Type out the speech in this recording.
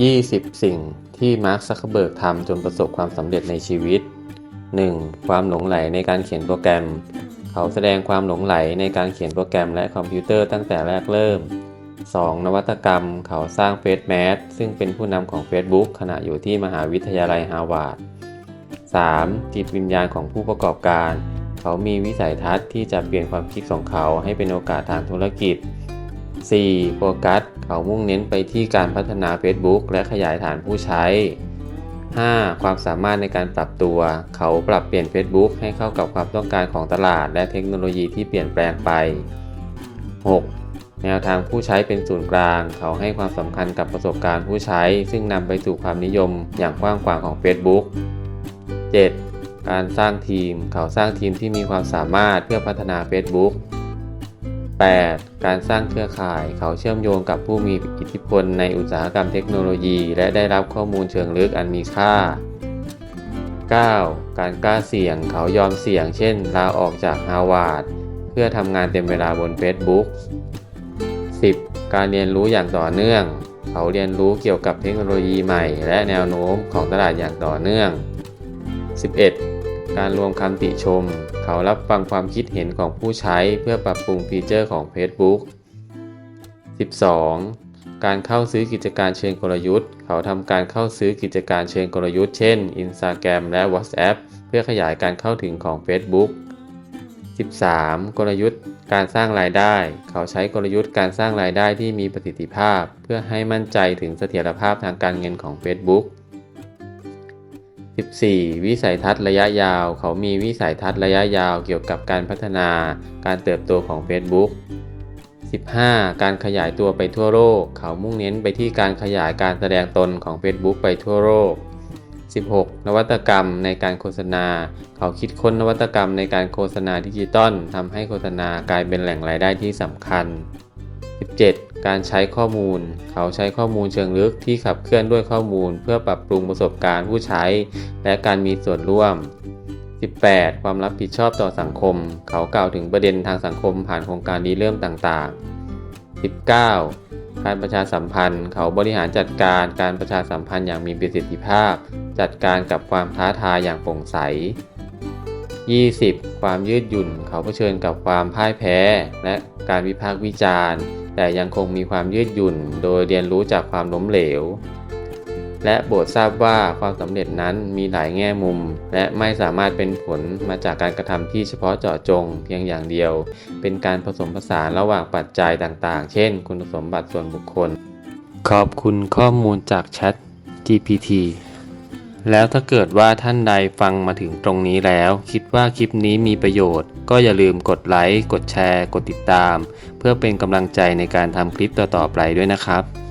20 สิ่งที่มาร์คซักเบิร์กทำจนประสบความสำเร็จในชีวิต 1. ความหลงไหลในการเขียนโปรแกรม เขาแสดงความหลงไหลในการเขียนโปรแกรมและคอมพิวเตอร์ตั้งแต่แรกเริ่ม 2. นวัตกรรม เขาสร้างเฟซแมสซึ่งเป็นผู้นำของ Facebook ขณะอยู่ที่มหาวิทยาลัยฮาร์วาร์ด 3. จิตวิญญาณของผู้ประกอบการ เขามีวิสัยทัศน์ที่จะเปลี่ยนความคิดของเขาให้เป็นโอกาสทางธุรกิจ 4. โฟกัส เขามุ่งเน้นไปที่การพัฒนา Facebook และขยายฐานผู้ใช้ 5. ความสามารถในการปรับตัว เขาปรับเปลี่ยน Facebook ให้เข้ากับความต้องการของตลาด และเทคโนโลยีที่เปลี่ยนแปลงไป 6. แนวทางผู้ใช้เป็นศูนย์กลาง เขาให้ความสำคัญกับประสบการณ์ผู้ใช้ ซึ่งนำไปสู่ความนิยมอย่างกว้างขวางของ Facebook 7. การสร้างทีม เขาสร้างทีมที่มีความสามารถเพื่อพัฒนา Facebook 8. การสร้างเครือข่ายเขาเชื่อมโยงกับผู้มีอิทธิพลในอุตสาหกรรมเทคโนโลยี และได้รับข้อมูลเชิงลึกอันมีค่า 9. การกล้าเสี่ยงเขายอมเสี่ยง เช่น ลาออกจากฮาวาดเพื่อทำงานเต็มเวลาบน Facebook 10. การเรียนรู้อย่างต่อเนื่อง เขาเรียนรู้เกี่ยวกับเทคโนโลยีใหม่ และแนวโน้มของตลาดอย่างต่อเนื่อง 11. การรวมคำติชม เขารับฟังความคิดเห็นของผู้ใช้เพื่อปรับปรุงฟีเจอร์ของ Facebook 12. การเข้าซื้อกิจการเชิงกลยุทธ์ เขาทำการเข้าซื้อกิจการเชิงกลยุทธ์ เช่น Instagram และ WhatsApp เพื่อขยายการเข้าถึงของ Facebook 13. กลยุทธ์การสร้างรายได้ เขาใช้กลยุทธ์การสร้างรายได้ที่มีประสิทธิภาพ เพื่อให้มั่นใจถึงเสถียรภาพทางการเงินของ Facebook 14. วิสัยทัศน์ระยะยาว เขามีวิสัยทัศน์ระยะยาวเกี่ยวกับการพัฒนาการเติบโตของ Facebook 15. การขยายตัวไปทั่วโลก เขามุ่งเน้นไปที่การขยายการแสดงตนของ Facebook ไปทั่วโลก 16. นวัตกรรมในการโฆษณา เขาคิดค้นนวัตกรรมในการโฆษณาดิจิตอลทำให้โฆษณากลายเป็นแหล่งรายได้ที่สำคัญ 17. การใช้ข้อมูล เขาใช้ข้อมูลเชิงลึกที่ขับเคลื่อนด้วยข้อมูล เพื่อปรับปรุงประสบการณ์ผู้ใช้ และการมีส่วนร่วม 18. ความรับผิดชอบต่อสังคม เขากล่าวถึงประเด็นทางสังคมผ่านโครงการดีเริ่มต่างๆ 19. การประชาสัมพันธ์ เขาบริหารจัดการการประชาสัมพันธ์อย่างมีประสิทธิภาพ จัดการกับความท้าทายอย่างโปร่งใส 20. ความยืดหยุ่น เขาเผชิญกับความพ่ายแพ้ และการวิพากษ์วิจารณ์ แต่ยังคงมีความยืดหยุ่นโดยเรียนรู้จากความล้มเหลว และโปรดทราบว่าความสำเร็จนั้นมีหลายแง่มุม และไม่สามารถเป็นผลมาจากการกระทำที่เฉพาะเจาะจงเพียงอย่างเดียว เป็นการผสมผสานระหว่างปัจจัยต่างๆ เช่น คุณสมบัติส่วนบุคคล ขอบคุณข้อมูลจาก Chat GPT แล้วถ้าเกิดว่าท่านใดฟังมาถึงตรงนี้แล้ว คิดว่าคลิปนี้มีประโยชน์ ก็อย่าลืมกดไลค์ กดแชร์ กดติดตาม เพื่อเป็นกำลังใจในการทำคลิปต่อๆไปด้วยนะครับ